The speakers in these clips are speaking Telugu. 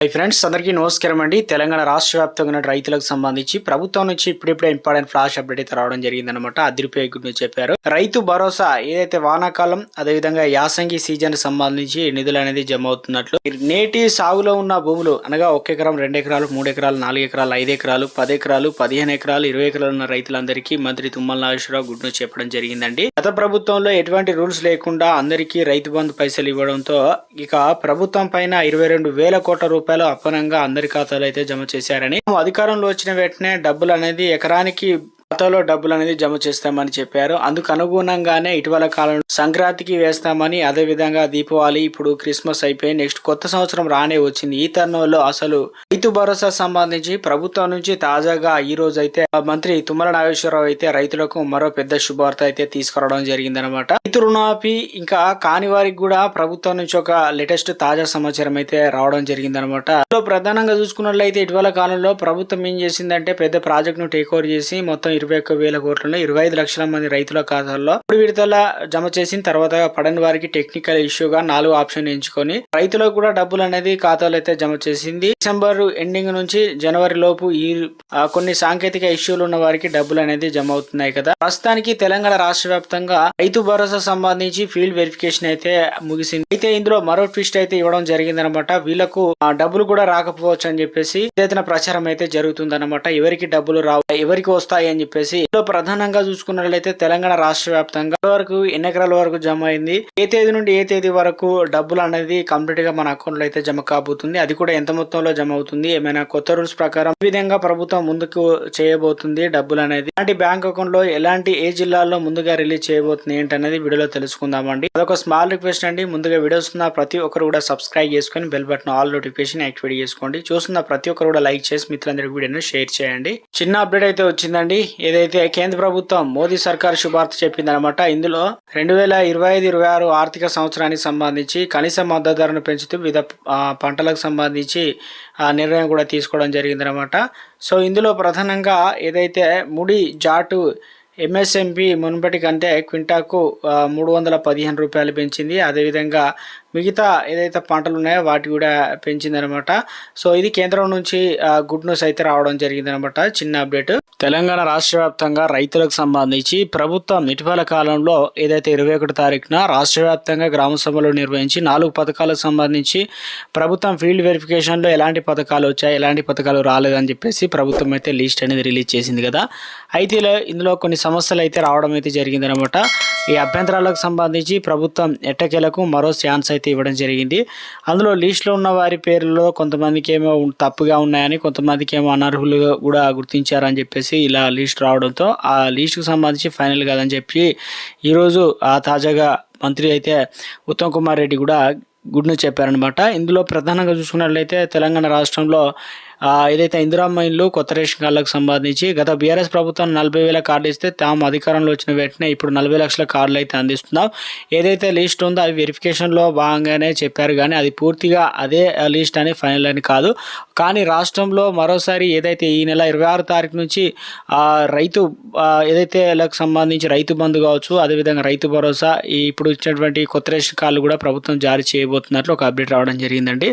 హై ఫ్రెండ్స్ అందరికీ నమస్కారం అండి. తెలంగాణ రాష్ట్ర వ్యాప్తంగా ఉన్న రైతులకు సంబంధించి ప్రభుత్వం నుంచి ఇప్పుడిప్పుడే ఇంపార్టెంట్ ఫ్లాష్ అప్డేట్ అయితే రావడం జరిగిందనమాట అదిరిపోయే గురించి చెప్పారు. రైతు భరోసా ఏదైతే వానాకాలం అదేవిధంగా యాసంగి సీజన్ సంబంధించి నిధులు అనేది జమ అవుతున్నట్లు. నేటి సాగులో ఉన్న భూములు అనగా ఒక ఎకరం రెండు ఎకరాలు మూడు ఎకరాలు నాలుగు ఎకరాలు ఐదు ఎకరాలు పది ఎకరాలు పదిహేను ఎకరాలు ఇరవై ఎకరాలు ఉన్న రైతులందరికీ మంత్రి తుమ్మల నాగేశ్వరరావు గుడ్ న్యూస్ చెప్పడం జరిగిందండి. గత ప్రభుత్వంలో ఎటువంటి రూల్స్ లేకుండా అందరికీ రైతు బంధు పైసలు ఇవ్వడంతో ఇక ప్రభుత్వం పైన ఇరవై రెండు వేల కోట్ల రూపాయలు అప్పనంగా అందరి ఖాతాలు అయితే జమ చేశారని. అధికారంలో వచ్చిన వెంటనే డబ్బులు అనేది ఎకరానికి ఖాతాలో డబ్బులు అనేది జమ చేస్తామని చెప్పారు. అందుకు అనుగుణంగానే ఇటీవల కాలంలో సంక్రాంతికి వేస్తామని అదే విధంగా దీపావళి ఇప్పుడు క్రిస్మస్ అయిపోయి నెక్స్ట్ కొత్త సంవత్సరం రానే వచ్చింది. ఈ తరుణంలో అసలు రైతు భరోసా సంబంధించి ప్రభుత్వం నుంచి తాజాగా ఈ రోజు అయితే మంత్రి తుమ్మల నాగేశ్వరరావు అయితే రైతులకు మరో పెద్ద శుభవార్త అయితే తీసుకురావడం జరిగిందనమాట రైతు రుణాపి ఇంకా కాని వారికి కూడా ప్రభుత్వం నుంచి ఒక లేటెస్ట్ తాజా సమాచారం అయితే రావడం జరిగిందనమాట ప్రధానంగా చూసుకున్నట్లయితే ఇటీవల కాలంలో ప్రభుత్వం ఏం చేసిందంటే పెద్ద ప్రాజెక్ట్ను టేక్ ఓవర్ చేసి మొత్తం ఇరవై ఇరవై ఒక్క వేల కోట్లలో ఇరవై ఐదు లక్షల మంది రైతుల ఖాతాల్లో ఇప్పుడు విడతల జమ చేసిన తర్వాత పడని వారికి టెక్నికల్ ఇష్యూగా నాలుగు ఆప్షన్ ఎంచుకొని రైతులకు కూడా డబ్బులు అనేది ఖాతాలో అయితే జమ చేసింది. డిసెంబర్ ఎండింగ్ నుంచి జనవరి లోపు ఈ కొన్ని సాంకేతిక ఇష్యూలు ఉన్న వారికి డబ్బులు అనేది జమ అవుతున్నాయి కదా. ప్రస్తుతానికి తెలంగాణ రాష్ట్ర వ్యాప్తంగా రైతు భరోసా సంబంధించి ఫీల్డ్ వెరిఫికేషన్ అయితే ముగిసింది. అయితే ఇందులో మరో ట్విస్ట్ అయితే ఇవ్వడం జరిగిందనమాట. వీళ్ళకు డబ్బులు కూడా రాకపోవచ్చు అని చెప్పేసి ఏదైతే ప్రచారం అయితే జరుగుతుందన్నమాట ఎవరికి డబ్బులు రావు ఎవరికి వస్తాయి అని చెప్పేసి చెప్పేసి ప్రధానంగా చూసుకున్నట్లయితే తెలంగాణ రాష్ట్ర వ్యాప్తంగా వరకు ఎన్ని ఎకరాల వరకు జమ అయింది? ఏ తేదీ నుండి ఏ తేదీ వరకు డబ్బులు అనేది కంప్లీట్గా మన అకౌంట్లో అయితే జమ కాబోతుంది? అది కూడా ఎంత మొత్తంలో జమ అవుతుంది? ఏమైనా కొత్త రూల్స్ ప్రకారం ఈ విధంగా ప్రభుత్వం ముందుకు చేయబోతుంది డబ్బులు అనేది? అలాంటి బ్యాంక్ అకౌంట్లో ఎలాంటి ఏ జిల్లాల్లో ముందుగా రిలీజ్ చేయబోతుంది ఏంటనేది వీడియోలో తెలుసుకుందామండి. అదొక స్మాల్ రిక్వెస్ట్ అండి. ముందుగా వీడియోస్ ఉన్న ప్రతి ఒక్కరు కూడా సబ్స్క్రైబ్ చేసుకొని bell button all notification activate చేసుకోండి. చూస్తున్న ప్రతి ఒక్కరు కూడా లైక్ చేసి మిత్రులందరికీ వీడియోను షేర్ చేయండి. చిన్న అప్డేట్ అయితే వచ్చిందండి. ఏదైతే కేంద్ర ప్రభుత్వం మోదీ సర్కార్ శుభార్త చెప్పిందనమాట ఇందులో రెండు వేల ఇరవై ఐదు ఇరవై ఆరు ఆర్థిక సంవత్సరానికి సంబంధించి కనీస మద్దతు ధరను పెంచుతూ వివిధ పంటలకు సంబంధించి ఆ నిర్ణయం కూడా తీసుకోవడం జరిగిందనమాట సో ఇందులో ప్రధానంగా ఏదైతే ముడి జాటు ఎంఎస్ఎంపి మునుపటి కంటే క్వింటాకు మూడు వందల పదిహేను రూపాయలు పెంచింది. అదేవిధంగా మిగతా ఏదైతే పంటలు ఉన్నాయో వాటి కూడా పెంచిందనమాట. సో ఇది కేంద్రం నుంచి గుడ్ న్యూస్ అయితే రావడం జరిగిందనమాట. చిన్న అప్డేట్. తెలంగాణ రాష్ట్ర వ్యాప్తంగా రైతులకు సంబంధించి ప్రభుత్వం ఇటీవల కాలంలో ఏదైతే ఇరవై ఒకటి తారీఖున రాష్ట్ర వ్యాప్తంగా గ్రామ సభలు నిర్వహించి నాలుగు పథకాలకు సంబంధించి ప్రభుత్వం ఫీల్డ్ వెరిఫికేషన్లో ఎలాంటి పథకాలు వచ్చాయి ఎలాంటి పథకాలు రాలేదని చెప్పేసి ప్రభుత్వం అయితే లిస్ట్ అనేది రిలీజ్ చేసింది కదా. అయితే ఇందులో కొన్ని సమస్యలు అయితే రావడం అయితే జరిగిందనమాట. ఈ అభ్యంతరాలకు సంబంధించి ప్రభుత్వం ఎట్టకేలకు మరో ఛాన్స్ అయితే ఇవ్వడం జరిగింది. అందులో లిస్టులో ఉన్న వారి పేర్లలో కొంతమందికి ఏమో తప్పుగా ఉన్నాయని కొంతమందికి ఏమో అనర్హులుగా కూడా గుర్తించారని చెప్పేసి ఇలా లిస్ట్ రావడంతో ఆ లిస్టుకు సంబంధించి ఫైనల్ కాదని చెప్పి ఈరోజు ఆ తాజాగా మంత్రి అయితే ఉత్తమ్ కుమార్ రెడ్డి కూడా గుడ్ను చెప్పారనమాట. ఇందులో ప్రధానంగా చూసుకున్నట్లయితే తెలంగాణ రాష్ట్రంలో ఏదైతే ఇందిరా ఇల్లు కొత్త రేషన్ కార్డులకు సంబంధించి గత బీఆర్ఎస్ ప్రభుత్వం నలభై వేల కార్డులు ఇస్తే తాము అధికారంలో వచ్చిన వెంటనే ఇప్పుడు నలభై లక్షల కార్డులు అయితే అందిస్తున్నాం. ఏదైతే లిస్ట్ ఉందో అది వెరిఫికేషన్లో భాగంగానే చెప్పారు కానీ అది పూర్తిగా అదే లిస్ట్ అని ఫైనల్ అని కాదు. కానీ రాష్ట్రంలో మరోసారి ఏదైతే ఈ నెల ఇరవై ఆరు తారీఖు నుంచి రైతు ఏదైతే వాళ్ళకి సంబంధించి రైతు బంధు కావచ్చు అదేవిధంగా రైతు భరోసా ఈ ఇప్పుడు ఇచ్చినటువంటి కొత్త రేషన్ కార్డులు కూడా ప్రభుత్వం జారీ చేయబోతున్నట్లు ఒక అప్డేట్ రావడం జరిగిందండి.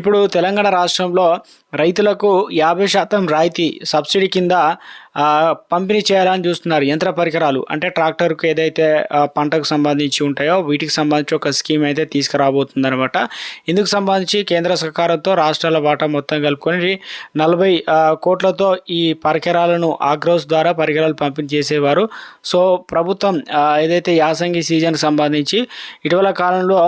ఇప్పుడు తెలంగాణ రాష్ట్రంలో రైతులకు యాభై శాతం రాయితీ సబ్సిడీ కింద పంపిణీ చేయాలని చూస్తున్నారు యంత్ర పరికరాలు. అంటే ట్రాక్టర్కు ఏదైతే పంటకు సంబంధించి ఉంటాయో వీటికి సంబంధించి ఒక స్కీమ్ అయితే తీసుకురాబోతుందనమాట ఇందుకు సంబంధించి కేంద్ర సహకారంతో రాష్ట్రాల వాటా మొత్తం కలుపుకొని నలభై కోట్లతో ఈ పరికరాలను ఆగ్రోస్ ద్వారా పరికరాలు పంపిణీ చేసేవారు. సో ప్రభుత్వం ఏదైతే యాసంగి సీజన్కి సంబంధించి ఇటీవల కాలంలో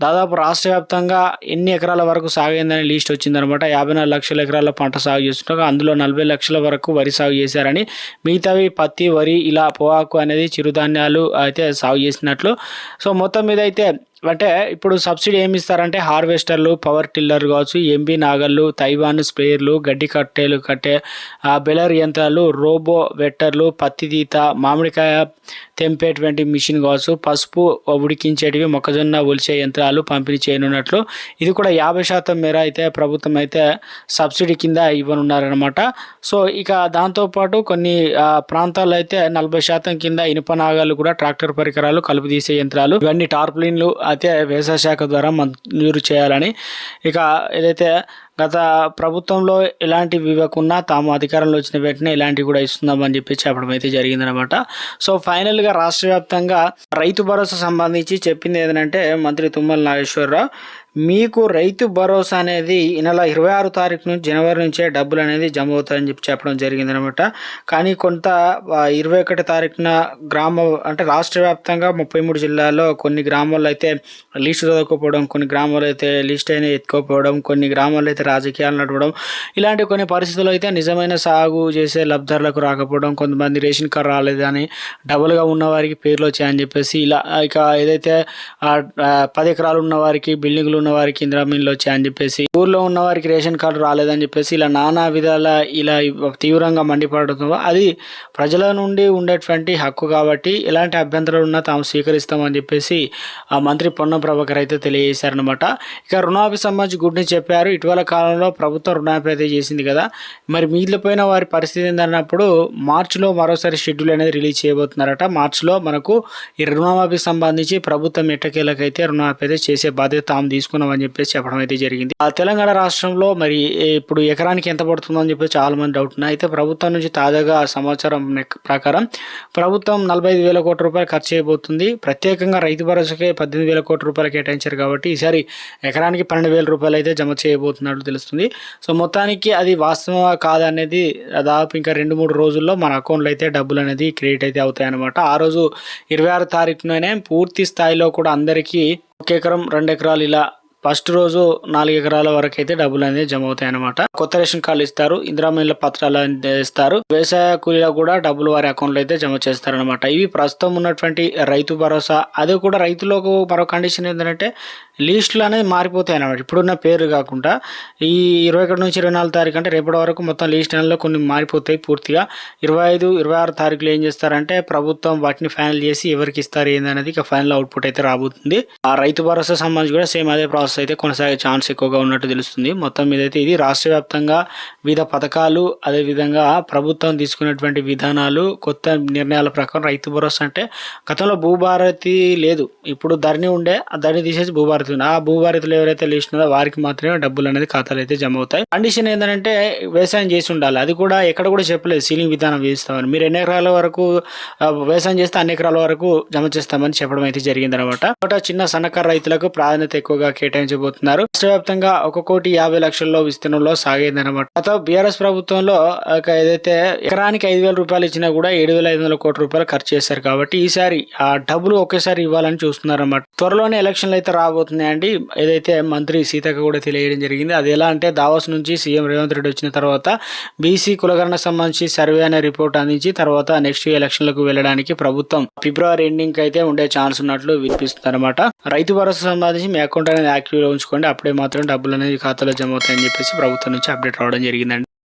దాదాపు రాష్ట్ర వ్యాప్తంగా ఎన్ని ఎకరాల వరకు సాగైందని లిస్ట్ వచ్చిందనమాట. యాభై నాలుగు లక్షల ఎకరాల పంట సాగు చేస్తుండగా అందులో నలభై లక్షల వరకు వరి సాగు చేశారని మిగతావి పత్తి వరి ఇలా పొగాకు అనేది చిరుధాన్యాలు అయితే సాగు చేసినట్లు. సో మొత్తం మీద అయితే అంటే ఇప్పుడు సబ్సిడీ ఏమి ఇస్తారంటే హార్వెస్టర్లు పవర్ టిల్లర్ కావచ్చు ఎంబీ నాగళ్ళు తైవాన్ స్ప్రేయర్లు గడ్డి కట్టెలు కట్టే బెలర్ యంత్రాలు రోబో వెట్టర్లు పత్తి తీత మామిడికాయ తెంపేటువంటి మిషన్ కావచ్చు పసుపు ఉడికించేటివి మొక్కజొన్న ఒలిచే యంత్రాలు పంపిణీ చేయనున్నట్లు. ఇది కూడా యాభై శాతం మేర అయితే ప్రభుత్వం అయితే సబ్సిడీ కింద ఇవ్వనున్నారనమాట సో ఇక దాంతోపాటు కొన్ని ప్రాంతాల్లో అయితే నలభై శాతం కింద ఇనుప నాగాలు కూడా ట్రాక్టర్ పరికరాలు కలుపు తీసే యంత్రాలు ఇవన్నీ టార్ప్లిన్లు అయితే వ్యవసాయ శాఖ ద్వారా మంజూరు చేయాలని ఇక ఏదైతే గత ప్రభుత్వంలో ఎలాంటివి ఇవ్వకున్నా తాము అధికారంలో వచ్చిన వెంటనే ఇలాంటివి కూడా ఇస్తున్నామని చెప్పి చెప్పడం అయితే జరిగిందనమాట సో ఫైనల్గా రాష్ట్ర వ్యాప్తంగా రైతు భరోసా సంబంధించి చెప్పింది ఏంటంటే మంత్రి తుమ్మల నాగేశ్వరరావు మీకు రైతు భరోసా అనేది ఈ నెల ఇరవై ఆరు తారీఖు నుంచి జనవరి నుంచే డబ్బులు అనేది జమ అవుతాయని చెప్పి చెప్పడం జరిగిందనమాట కానీ కొంత ఇరవై ఒకటి తారీఖున గ్రామ అంటే రాష్ట్ర వ్యాప్తంగా ముప్పై మూడు జిల్లాల్లో కొన్ని గ్రామాల్లో అయితే లిస్ట్ చదవకపోవడం కొన్ని గ్రామాల్లో అయితే లిస్ట్ అయినా ఎత్తుకోకపోవడం కొన్ని గ్రామాల్లో అయితే రాజకీయాలు నడవడం ఇలాంటి కొన్ని పరిస్థితులు అయితే నిజమైన సాగు చేసే లబ్ధారులకు రాకపోవడం కొంతమంది రేషన్ కార్డు రాలేదని డబుల్గా ఉన్న వారికి పేర్లు వచ్చాయని చెప్పేసి ఇలా ఇక ఏదైతే పది ఎకరాలు ఉన్న వారికి బిల్డింగ్లు ఉన్న వారికి ఇందిరా మిల్లు వచ్చాయని చెప్పేసి ఊర్లో ఉన్న వారికి రేషన్ కార్డు రాలేదని చెప్పేసి ఇలా నానా విధాల ఇలా తీవ్రంగా మండిపడటం అది ప్రజల నుండి ఉండేటువంటి హక్కు కాబట్టి ఎలాంటి అభ్యంతరాలు ఉన్నా తాము స్వీకరిస్తామని చెప్పేసి ఆ మంత్రి పొన్నం ప్రభాకర్ అయితే తెలియజేశారనమాట ఇక రుణాభి సంబంధించి గుడ్ని చెప్పారు. ఇటీవల కాలంలో ప్రభుత్వం రుణాపి అయితే చేసింది కదా. మరి మిగిలిపోయిన వారి పరిస్థితి ఏంటన్నప్పుడు మార్చిలో మరోసారి షెడ్యూల్ అనేది రిలీజ్ చేయబోతున్నారట. మార్చిలో మనకు ఈ రుణమాఫీ సంబంధించి ప్రభుత్వం ఎట్టకేలకైతే రుణమాఫీ అయితే చేసే బాధ్యత తాము తీసుకున్నామని చెప్పేసి చెప్పడం అయితే జరిగింది. ఆ తెలంగాణ రాష్ట్రంలో మరి ఇప్పుడు ఎకరానికి ఎంత పడుతుందో అని చెప్పి చాలా మంది డౌట్ ఉన్నాయి. అయితే ప్రభుత్వం నుంచి తాజాగా సమాచారం ప్రకారం ప్రభుత్వం నలభై ఐదు వేల కోట్ల రూపాయలు ఖర్చు చేయబోతుంది. ప్రత్యేకంగా రైతు భరోసాకే పద్దెనిమిది వేల కోట్ల రూపాయలు కేటాయించారు కాబట్టి ఈసారి ఎకరానికి పన్నెండు వేల రూపాయలు అయితే జమ చేయబోతున్నట్లు తెలుస్తుంది. సో మొత్తానికి అది వాస్తవమా కాదనేది దాదాపు ఇంకా రెండు మూడు రోజుల్లో మన అకౌంట్లో అయితే డబ్బులు అనేది క్రియేట్ అయితే అవుతాయి అనమాట ఆ రోజు ఇరవై ఆరు తారీఖుననే పూర్తి స్థాయిలో కూడా అందరికీ ఒక ఎకరం రెండు ఎకరాలు ఇలా ఫస్ట్ రోజు నాలుగు ఎకరాల వరకు అయితే డబ్బులు అనేది జమ అవుతాయి అనమాట కొత్త రేషన్ కార్డులు ఇస్తారు ఇందిరా పత్రాలు ఇస్తారు వ్యవసాయ కూలీలకు కూడా డబ్బులు వారి అకౌంట్లో అయితే జమ చేస్తారు అనమాట ఇవి ప్రస్తుతం ఉన్నటువంటి రైతు భరోసా. అది కూడా రైతులకు మరో కండిషన్ ఏంటంటే లీస్టులు అనేది మారిపోతాయి అన్నమాట ఇప్పుడున్న పేరు కాకుండా ఈ ఇరవై ఒకటి నుంచి ఇరవై నాలుగు తారీఖు అంటే రేపటి వరకు మొత్తం లీస్ట్ నెలలో కొన్ని మారిపోతాయి పూర్తిగా. ఇరవై ఐదు ఇరవై ఆరు తారీఖులు ఏం చేస్తారంటే ప్రభుత్వం వాటిని ఫైనల్ చేసి ఎవరికి ఇస్తారు ఏందనేది ఇక ఫైనల్ అవుట్పుట్ అయితే రాబోతుంది. ఆ రైతు భరోసా సంబంధించి కూడా సేమ్ అదే ప్రాసెస్ అయితే కొనసాగే ఛాన్స్ ఎక్కువగా ఉన్నట్టు తెలుస్తుంది. మొత్తం మీద అయితే ఇది రాష్ట్ర వ్యాప్తంగా వివిధ పథకాలు అదేవిధంగా ప్రభుత్వం తీసుకున్నటువంటి విధానాలు కొత్త నిర్ణయాల ప్రకారం రైతు భరోసా అంటే గతంలో భూభారతి లేదు. ఇప్పుడు ధరణి ఉండే ఆ ధరణి తీసేసి భూభారతి ఉంది ఆ భూభారతిలో ఎవరైతే లిస్ట్ ఉందో వారికి మాత్రమే డబ్బులు అనేది ఖాతాలు అయితే జమ అవుతాయి. కండిషన్ ఏంటంటే వ్యవసాయం చేసి ఉండాలి. అది కూడా ఎక్కడ కూడా చెప్పలేదు. సీలింగ్ విధానం వేస్తామని మీరు ఎన్ని ఎకరాల వరకు వ్యవసాయం చేస్తే అన్ని ఎకరాల వరకు జమ చేస్తామని చెప్పడం అయితే జరిగింది అనమాట చిన్న సన్నకారు రైతులకు ప్రాధాన్యత ఎక్కువగా కేటాయించబోతున్నారు. రాష్ట్ర వ్యాప్తంగా ఒక కోటి యాభై లక్షల్లో విస్తీర్ణంలో సాగింది అనమాట బీఆర్ఎస్ ప్రభుత్వంలో ఒక ఏదైతే ఎకరానికి ఐదు వేల రూపాయలు ఇచ్చినా కూడా ఏడు వేల ఐదు వందల కోట్ల రూపాయలు ఖర్చు చేశారు కాబట్టి ఈసారి ఆ డబ్బులు ఒకేసారి ఇవ్వాలని చూస్తున్నారు అన్నమాట త్వరలోనే ఎలక్షన్లు అయితే రాబోతున్నాయండి ఏదైతే మంత్రి సీతక్క కూడా తెలియడం జరిగింది అది ఎలా అంటే దావాస్ నుంచి సీఎం రేవంత్ రెడ్డి వచ్చిన తర్వాత బీసీ కులగరణ సంబంధించి సర్వే అనే రిపోర్ట్ అందించి తర్వాత నెక్స్ట్ ఎలక్షన్లకు వెళ్ళడానికి ప్రభుత్వం ఫిబ్రవరి ఎండింగ్ అయితే ఉండే ఛాన్స్ ఉన్నట్లు వినిపిస్తుంది అనమాట రైతు భరోసా సంబంధించి మీ అకౌంట్ అనేది యాక్టివ్లో ఉంచుకోండి. అప్పుడే మాత్రం డబ్బులు అనేది ఖాతాలో జమ అవుతాయని చెప్పేసి ప్రభుత్వం నుంచి అప్డేట్ రావడం జరిగిందండి.